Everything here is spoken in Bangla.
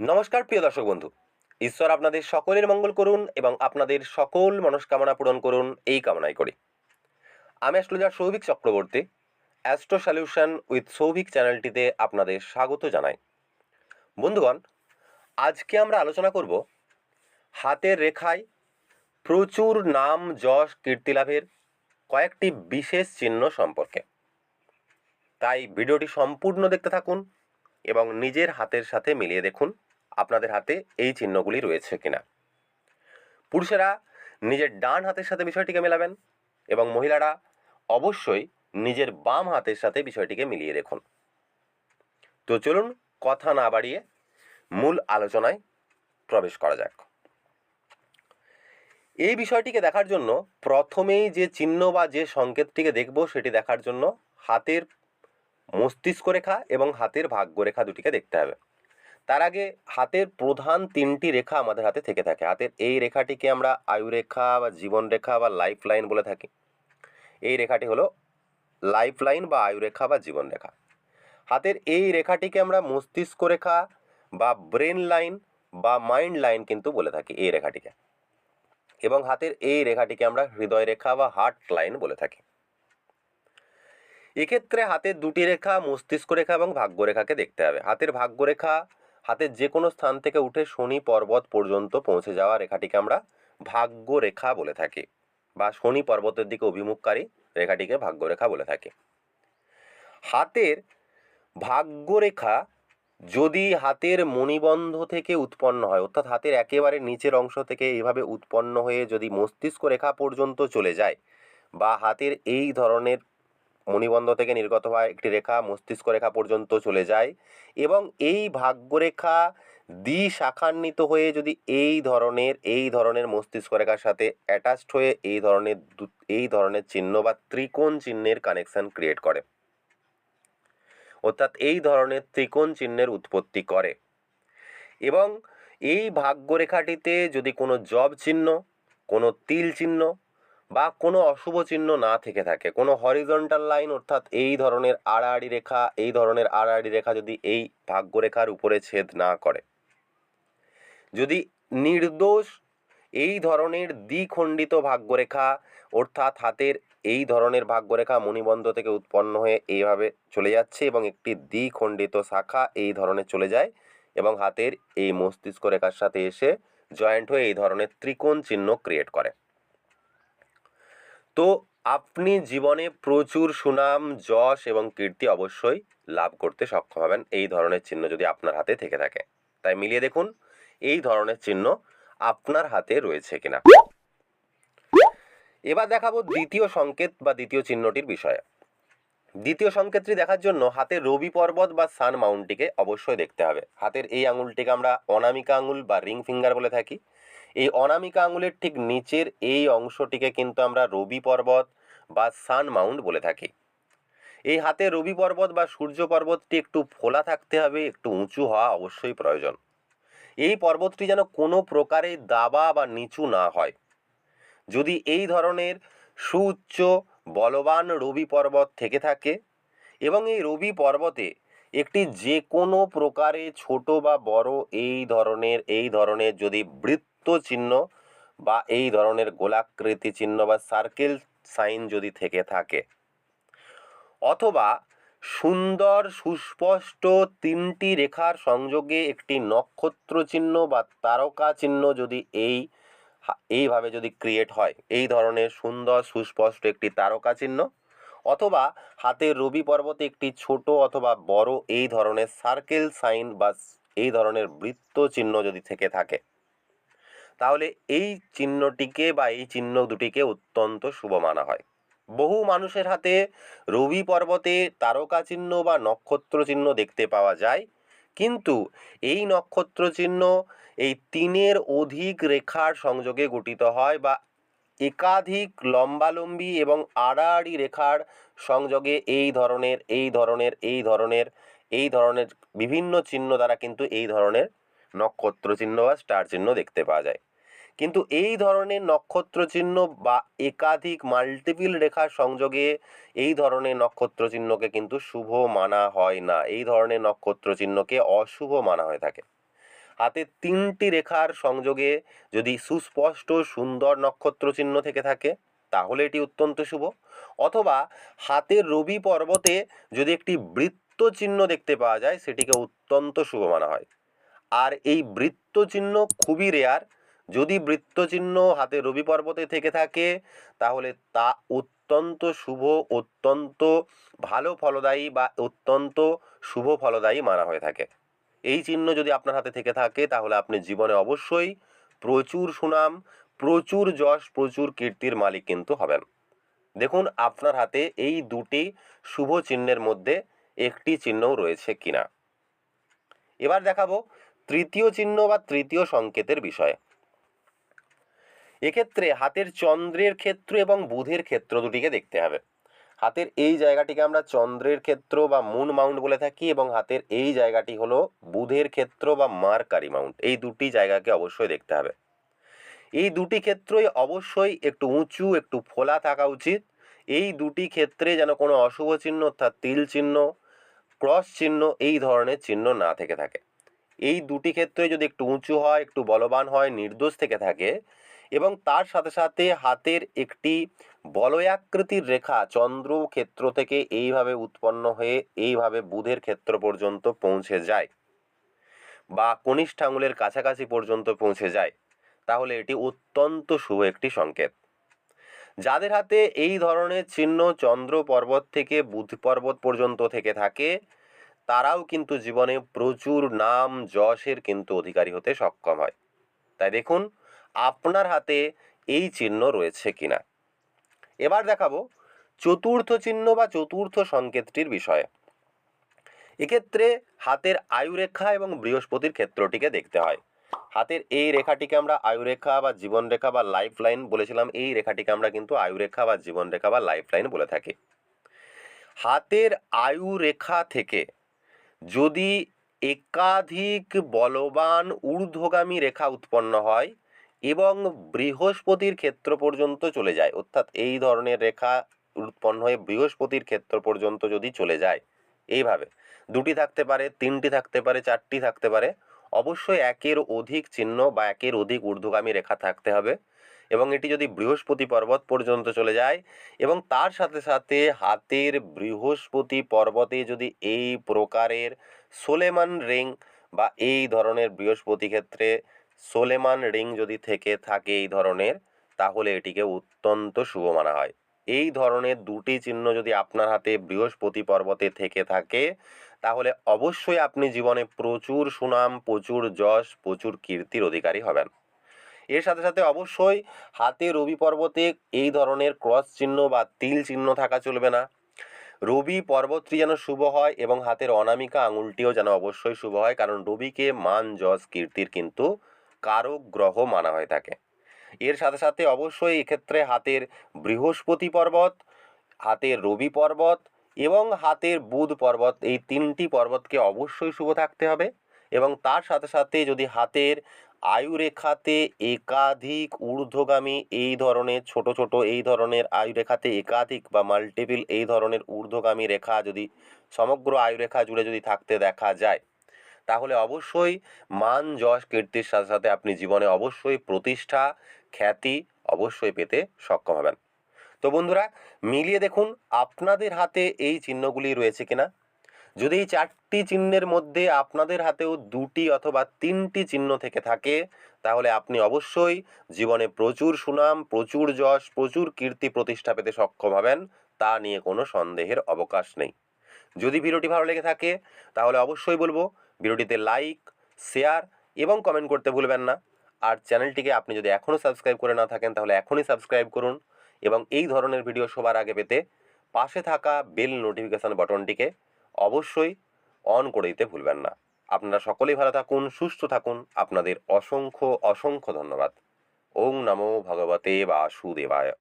নমস্কার, প্রিয় দর্শক বন্ধু। ঈশ্বর আপনাদের সকলের মঙ্গল করুন এবং আপনাদের সকল মনস্কামনা পূরণ করুন এই কামনাই করি। আমি astrologer Souvik Chakraborty, astro solution with Souvik চ্যানেলটিতে আপনাদের স্বাগত জানাই। বন্ধুগণ, আজকে আমরা আলোচনা করব হাতের রেখায় প্রচুর নাম, যশ কীর্তিলাভের কয়েকটি বিশেষ চিহ্ন সম্পর্কে। তাই ভিডিওটি সম্পূর্ণ দেখতে থাকুন এবং নিজের হাতের সাথে মিলিয়ে দেখুন। আপনাদের হাতে এই চিহ্নগুলি রয়েছে কিনা। পুরুষেরা নিজের ডান হাতের সাথে বিষয়টিকে মেলাবেন এবং মহিলারা অবশ্যই নিজের বাম হাতের সাথে বিষয়টিকে মিলিয়ে দেখুন। তো চলুন কথা না বাড়িয়ে মূল আলোচনায় প্রবেশ করা যাক। এই বিষয়টিকে দেখার জন্য প্রথমেই যে চিহ্ন বা যে সংকেতটিকে দেখব সেটি দেখার জন্য হাতের মস্তিষ্ক রেখা এবং হাতের ভাগ্য রেখা দুটিকে দেখতে হবে। তার আগে হাতের প্রধান তিনটি রেখা আমাদের হাতে থেকে থাকে। হাতের এই রেখাটিকে আমরা আয়ু রেখা বা জীবন রেখা বা লাইফ লাইন বলে থাকি। এই রেখাটি হলো লাইফ লাইন বা আয়ু রেখা বা জীবন রেখা হাতের এই রেখাটিকে আমরা মস্তিষ্ক রেখা বা ব্রেন লাইন বা মাইন্ড লাইন কিন্তু বলে থাকি এই রেখাটিকে। এবং হাতের এই রেখাটিকে আমরা হৃদয় রেখা বা হার্ট লাইন বলে থাকি। এক্ষেত্রে হাতের দুটি রেখা মস্তিষ্ক রেখা এবং ভাগ্য রেখাকে দেখতে হবে। হাতের ভাগ্য রেখা হাতের যে কোনো স্থান থেকে উঠে শনি পর্বত পর্যন্ত পৌঁছে যাওয়া রেখাটিকে আমরা ভাগ্য রেখা বলে থাকি বা শনি পর্বতের দিকে অভিমুখকারী রেখাটিকে ভাগ্য রেখা বলে থাকি। হাতের ভাগ্য রেখা যদি হাতের মণিবন্ধ থেকে উৎপন্ন হয়, অর্থাৎ হাতের একেবারে নিচের অংশ থেকে এইভাবে উৎপন্ন হয়ে যদি মস্তিষ্ক রেখা পর্যন্ত চলে যায় বা হাতের এই ধরনের মণিবন্ধ থেকে নির্গত হওয়া একটি রেখা মস্তিষ্ক রেখা পর্যন্ত চলে যায় এবং এই ভাগ্যরেখা দ্বি শাখান্বিত হয়ে যদি এই ধরনের এই ধরনের মস্তিষ্ক রেখার সাথে অ্যাটাচড হয়ে এই ধরনের এই ধরনের চিহ্ন বা ত্রিকোণ চিহ্নের কানেকশন ক্রিয়েট করে। অর্থাৎ এই ধরনের ত্রিকোণ চিহ্নের উৎপত্তি করে। এবং এই ভাগ্যরেখাটিতে যদি কোনো জব চিহ্ন, কোনো তিল চিহ্ন বা কোনো অশুভ চিহ্ন না থেকে থাকে। কোনো হরিজন্টাল লাইন অর্থাৎ এই ধরনের আড়াআড়ি রেখা, এই ধরনের আড়াআড়ি রেখা যদি এই ভাগ্যরেখার উপরে ছেদ না করে। যদি নির্দোষ এই ধরনের দ্বিখণ্ডিত ভাগ্যরেখা অর্থাৎ হাতের এই ধরনের ভাগ্যরেখা মণিবন্ধ থেকে উৎপন্ন হয়ে এইভাবে চলে যাচ্ছে এবং একটি দ্বিখণ্ডিত শাখা এই ধরনের চলে যায় এবং হাতের এই মস্তিষ্ক রেখার সাথে এসে জয়েন্ট হয়ে এই ধরনের ত্রিকোণ চিহ্ন ক্রিয়েট করে। তো আপনি জীবনে প্রচুর সুনাম, যশ এবং কীর্তি অবশ্যই লাভ করতে সক্ষম হবেন। এই ধরনের চিহ্ন যদি আপনার হাতে থেকে থাকে। তাই মিলিয়ে দেখুন, এই ধরনের চিহ্ন আপনার হাতে রয়েছে কিনা। এবার দেখাবো দ্বিতীয় সংকেত বা দ্বিতীয় চিহ্নটির বিষয়ে। দ্বিতীয় সংকেতটি দেখার জন্য হাতে রবি পর্বত বা সান মাউন্টটিকে অবশ্যই দেখতে হবে। হাতের এই আঙুলটিকে আমরা অনামিকা আঙুল বা রিং ফিঙ্গার বলে থাকি। এই অনামিকা আঙুলের ঠিক নিচের এই অংশটিকে কিন্তু আমরা রবি পর্বত বা সান মাউন্ট বলে থাকি। এই হাতে রবি পর্বত বা সূর্য পর্বতটি একটু ফোলা থাকতে হবে, একটু উঁচু হওয়া অবশ্যই প্রয়োজন। এই পর্বতটি যেন কোনো প্রকারে দাবা বা নিচু না হয়। যদি এই ধরনের সুউচ্চ, বলবান রবি পর্বত থেকে থাকে এবং এই রবি পর্বতে একটি যে কোনো প্রকারে ছোট বা বড় এই ধরনের এই ধরনের যদি বৃত্ত চিহ্ন বা এই ধরনের গোলাকৃতি চিহ্ন বা সার্কেল সাইন যদি থেকে থাকে। অথবা সুন্দর, সুস্পষ্ট তিনটি রেখার সংযোগে একটি নক্ষত্র চিহ্ন বা তারকা চিহ্ন যদি এই এইভাবে যদি ক্রিয়েট হয়, এই ধরনের সুন্দর, সুস্পষ্ট একটি তারকা চিহ্ন, অথবা হাতের রবি পর্বতে একটি ছোট অথবা বড় এই ধরনের সার্কেল সাইন বা এই ধরনের বৃত্ত চিহ্ন যদি থেকে থাকে। তাহলে এই চিহ্নটিকে বা এই চিহ্ন দুটিকে অত্যন্ত শুভ মানা হয়। বহু মানুষের হাতে রবি পর্বতে তারকা চিহ্ন বা নক্ষত্র চিহ্ন দেখতে পাওয়া যায়, কিন্তু এই নক্ষত্র চিহ্ন এই তিনের অধিক রেখার সংযোগে গঠিত হয় বা একাধিক লম্বালম্বি এবং আড়াআড়ি রেখার সংযোগে এই ধরনের এই ধরনের এই ধরনের এই ধরনের বিভিন্ন চিহ্ন দ্বারা কিন্তু এই ধরনের নক্ষত্র চিহ্ন বা স্টার চিহ্ন দেখতে পাওয়া যায়। কিন্তু এই ধরনের নক্ষত্র চিহ্ন বা একাধিক মাল্টিপিল রেখার সংযোগে এই ধরনের নক্ষত্র চিহ্নকে কিন্তু শুভ মানা হয় না। এই ধরনের নক্ষত্র চিহ্নকে অশুভ মানা হয়ে থাকে। হাতে তিনটি রেখার সংযোগে যদি সুস্পষ্ট সুন্দর নক্ষত্র চিহ্ন থেকে থাকে, তাহলে এটি অত্যন্ত শুভ। অথবা হাতের রবি পর্বতে যদি একটি বৃত্ত চিহ্ন দেখতে পাওয়া যায়, সেটিকে অত্যন্ত শুভ মানা হয়। আর এই বৃত্ত চিহ্ন খুবই রেয়ার যদি বৃত্ত চিহ্ন হাতে রবি পর্বতে থেকে থাকে, তাহলে তা অত্যন্ত শুভ, অত্যন্ত ভালো ফলদায়ী বা অত্যন্ত শুভ ফলদায়ী মানা হয়ে থাকে। এই চিহ্ন যদি আপনার হাতে থেকে থাকে, তাহলে আপনি জীবনে অবশ্যই প্রচুর সুনাম, প্রচুর যশ, প্রচুর কীর্তির মালিক কিন্তু হবেন। দেখুন, আপনার হাতে এই দুটি শুভ চিহ্নের মধ্যে একটি চিহ্নও রয়েছে কিনা। এবার দেখাবো তৃতীয় চিহ্ন বা তৃতীয় সংকেতের বিষয়ে। এক্ষেত্রে হাতের চন্দ্রের ক্ষেত্র এবং বুধের ক্ষেত্র দুটিকে দেখতে হবে। হাতের এই জায়গাটিকে আমরা চন্দ্রের ক্ষেত্র বা মুন মাউন্ট বলে থাকি এবং হাতের এই জায়গাটি হলো বুধের ক্ষেত্র বা মার্কারি মাউন্ট এই দুটি জায়গাকে অবশ্যই দেখতে হবে। এই দুটি ক্ষেত্রই অবশ্যই একটু উঁচু, একটু ফোলা থাকা উচিত। এই দুটি ক্ষেত্রে যেন কোনো অশুভ চিহ্ন অর্থাৎ তিল চিহ্ন, ক্রস চিহ্ন এই ধরনের চিহ্ন না থেকে থাকে। এই দুটি ক্ষেত্রে যদি একটু উঁচু হয়, একটু বলবান হয়, নির্দোষ থেকে থাকে এবং তার সাথে সাথে হাতের একটি বলয়াকৃতির রেখা চন্দ্র ক্ষেত্র থেকে এইভাবে উৎপন্ন হয়ে এইভাবে বুধের ক্ষেত্র পর্যন্ত পৌঁছে যায় বা কনিষ্ঠ আঙুলের কাছাকাছি পর্যন্ত পৌঁছে যায়। তাহলে এটি অত্যন্ত শুভ একটি সংকেত। যাদের হাতে এই ধরনের চিহ্ন চন্দ্র পর্বত থেকে বুধ পর্বত পর্যন্ত থেকে থাকে, তারাও কিন্তু জীবনে প্রচুর নাম, যশের কিন্তু অধিকারী হতে সক্ষম হয়। তাই দেখুন আপনার হাতে এই চিহ্ন রয়েছে কিনা? এবার দেখাবো চতুর্থ চিহ্ন বা চতুর্থ সংকেতটির বিষয়ে। এক্ষেত্রে হাতের আয়ুরেখা এবং বৃহস্পতির ক্ষেত্রটিকে দেখতে হয়। হাতের এই রেখাটিকে আমরা আয়ুরেখা বা জীবনরেখা বা লাইফ লাইন বলেছিলাম, এই রেখাটিকে আমরা কিন্তু আয়ুরেখা বা জীবনরেখা বা লাইফ লাইন বলে থাকি। হাতের আয়ু রেখা থেকে যদি একাধিক বলবান ঊর্ধ্বগামী রেখা উৎপন্ন হয় এবং বৃহস্পতির ক্ষেত্র পর্যন্ত চলে যায়। অর্থাৎ এই ধরনের রেখা উৎপন্ন হয়ে বৃহস্পতির ক্ষেত্র পর্যন্ত যদি চলে যায়, এইভাবে। দুটি থাকতে পারে, তিনটি থাকতে পারে, চারটি থাকতে পারে। অবশ্যই একের অধিক চিহ্ন বা একের অধিক ঊর্ধ্বগামী রেখা থাকতে হবে এবং এটি যদি বৃহস্পতি পর্বত পর্যন্ত চলে যায় এবং তার সাথে সাথে হাতের বৃহস্পতি পর্বতে যদি এই প্রকারের সোলেমান রিং বা এই ধরনের বৃহস্পতি ক্ষেত্রে সোলেমান রিং যদি থেকে থাকে এই ধরনের, তাহলে এটিকে অত্যন্ত শুভ মানা হয়। এই ধরনের দুটি চিহ্ন যদি আপনার হাতে বৃহস্পতি পর্বতে থেকে থাকে, তাহলে অবশ্যই আপনি জীবনে প্রচুর সুনাম, প্রচুর যশ, প্রচুর কীর্তির অধিকারী হবেন। এর সাথে সাথে অবশ্যই হাতে রবি পর্বতে এই ধরনের ক্রস চিহ্ন বা তিল চিহ্ন থাকা চলবে না। রবি পর্বতটি যেন শুভ হয় এবং হাতের অনামিকা আঙুলটিও যেন অবশ্যই শুভ হয়, কারণ রবিকে মান, যশ, কীর্তির কিন্তু কারক গ্রহ মানা হয়ে থাকে। এর সাথে সাথে অবশ্যই এক্ষেত্রে হাতের বৃহস্পতি পর্বত, হাতের রবি পর্বত এবং হাতের বুধ পর্বত এই তিনটি পর্বতকে অবশ্যই শুভ থাকতে হবে এবং তার সাথে সাথে যদি হাতের আয়ুরেখাতে একাধিক ঊর্ধ্বগামী এই ধরনের, ছোট ছোট এই ধরনের আয়ুরেখাতে একাধিক বা মাল্টিপিল এই ধরনের ঊর্ধ্বগামী রেখা যদি, সমগ্র আয়ুরেখা জুড়ে যদি থাকতে দেখা যায় তাহলে অবশ্যই মান, যশ, কীর্তির সাথে সাথে আপনি জীবনে অবশ্যই প্রতিষ্ঠা, খ্যাতি অবশ্যই পেতে সক্ষম হবেন। তো বন্ধুরা, মিলিয়ে দেখুন আপনাদের হাতে এই চিহ্নগুলি রয়েছে কিনা। যদি এই চারটি চিহ্নের মধ্যে আপনাদের হাতেও দুটি অথবা তিনটি চিহ্ন থেকে থাকে, তাহলে আপনি অবশ্যই জীবনে প্রচুর সুনাম, প্রচুর যশ, প্রচুর কীর্তি প্রতিষ্ঠা পেতে সক্ষম হবেন, তা নিয়ে কোনো সন্দেহের অবকাশ নেই। যদি ভিডিওটি ভালো লেগে থাকে, তাহলে অবশ্যই বলব ভিডিওটিতে লাইক শেয়ার এবং কমেন্ট করতে ভুলবেন না। আর চ্যানেলটিকে আপনি যদি এখনও সাবস্ক্রাইব করে না থাকেন, তাহলে এখনই সাবস্ক্রাইব করুন এবং এই ধরনের ভিডিও সবার আগে পেতে পাশে থাকা বেল নোটিফিকেশান বটনটিকে অবশ্যই অন করে দিতে ভুলবেন না। আপনারা সকলেই ভালো থাকুন, সুস্থ থাকুন। আপনাদের অসংখ্য অসংখ্য ধন্যবাদ। ওং নমো ভগবতে বাসুদেবায়।